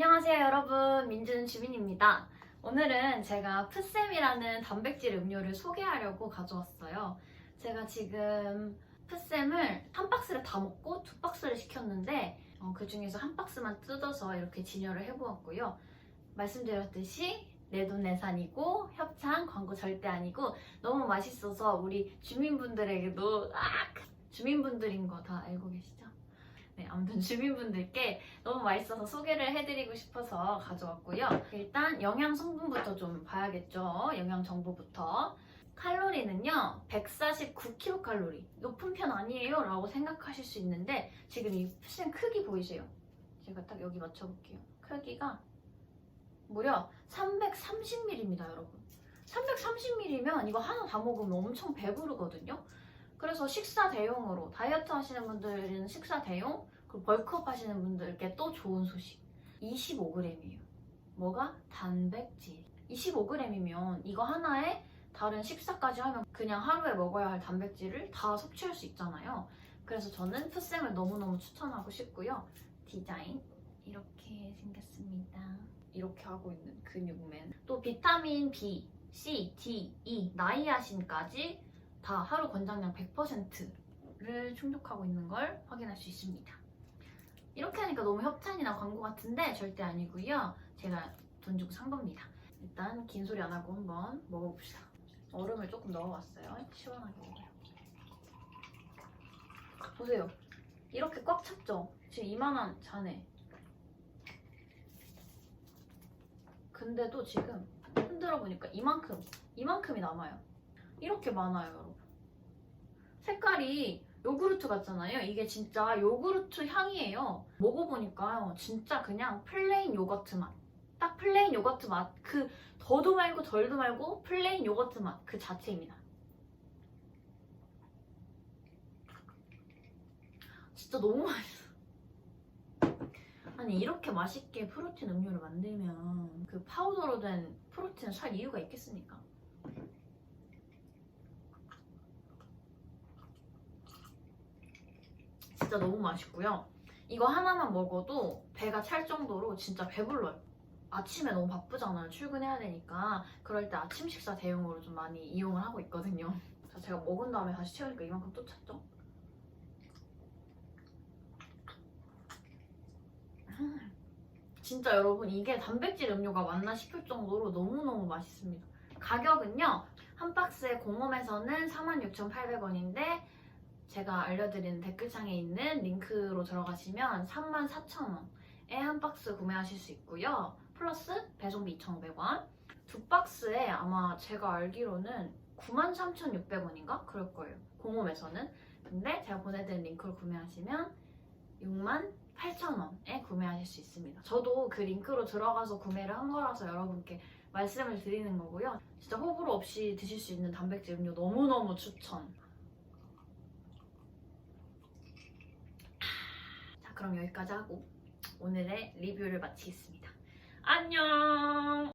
안녕하세요 여러분 민준 주민입니다. 오늘은 제가 푸쌤이라는 단백질 음료를 소개하려고 가져왔어요. 제가 지금 푸쌤을 한 박스를 다 먹고 두 박스를 시켰는데 어, 그 중에서 한 박스만 뜯어서 이렇게 진열을 해보았고요. 말씀드렸듯이 내돈내산이고 협찬 광고 절대 아니고 너무 맛있어서 우리 주민분들에게도 아 주민분들인 거 다 알고 계시죠? 네, 아무튼 주민분들께 너무 맛있어서 소개를 해드리고 싶어서 가져왔고요. 일단 영양 성분부터 좀 봐야겠죠. 영양 정보부터. 칼로리는요, 149kcal. 높은 편 아니에요? 라고 생각하실 수 있는데, 지금 이 푸신 크기 보이세요? 제가 딱 여기 맞춰볼게요. 크기가 무려 330ml입니다, 여러분. 330ml면 이거 하나 다 먹으면 엄청 배부르거든요. 그래서 식사 대용으로 다이어트 하시는 분들은 식사 대용 그리고 벌크업 하시는 분들께 또 좋은 소식. 25g이에요. 뭐가? 단백질. 25g이면 이거 하나에 다른 식사까지 하면 그냥 하루에 먹어야 할 단백질을 다 섭취할 수 있잖아요. 그래서 저는 푸쌤을 너무너무 추천하고 싶고요. 디자인 이렇게 생겼습니다. 이렇게 하고 있는 근육맨. 또 비타민 B, C, D, E, 나이아신까지 다 하루 권장량 100%를 충족하고 있는 걸 확인할 수 있습니다. 이렇게 하니까 너무 협찬이나 광고 같은데 절대 아니고요. 제가 돈 주고 산 겁니다. 일단 긴 소리 안 하고 한번 먹어봅시다. 얼음을 조금 넣어봤어요. 시원하게 먹어요. 보세요. 이렇게 꽉 찼죠? 지금 이만한 잔에. 근데도 지금 흔들어 보니까 이만큼, 이만큼이 남아요. 이렇게 많아요, 여러분. 색깔이 요구르트 같잖아요. 이게 진짜 요구르트 향이에요. 먹어보니까요. 진짜 그냥 플레인 요거트 맛. 딱 플레인 요거트 맛. 그 더도 말고 덜도 말고 플레인 요거트 맛. 그 자체입니다. 진짜 너무 맛있어. 아니 이렇게 맛있게 프로틴 음료를 만들면 그 파우더로 된 프로틴을 살 이유가 있겠습니까? 진짜 너무 맛있고요. 이거 하나만 먹어도 배가 찰 정도로 진짜 배불러요. 아침에 너무 바쁘잖아요. 출근해야 되니까. 그럴 때 아침 식사 대용으로 좀 많이 이용을 하고 있거든요. 자, 제가 먹은 다음에 다시 채우니까 이만큼 또 찼죠? 음. 진짜 여러분 이게 단백질 음료가 맞나 싶을 정도로 너무너무 맛있습니다. 가격은요. 한 박스에 공홈에서는 46,800원인데 제가 알려드린 댓글창에 있는 링크로 들어가시면 34,000원에 한 박스 구매하실 수 있고요. 플러스 배송비 2,500원. 두 박스에 아마 제가 알기로는 93,600원인가? 그럴 거예요. 공홈에서는. 근데 제가 보내드린 링크로 구매하시면 68,000원에 구매하실 수 있습니다. 저도 그 링크로 들어가서 구매를 한 거라서 여러분께 말씀을 드리는 거고요. 진짜 호불호 없이 드실 수 있는 단백질 음료 너무너무 추천. 자, 그럼 여기까지 하고 오늘의 리뷰를 마치겠습니다. 안녕!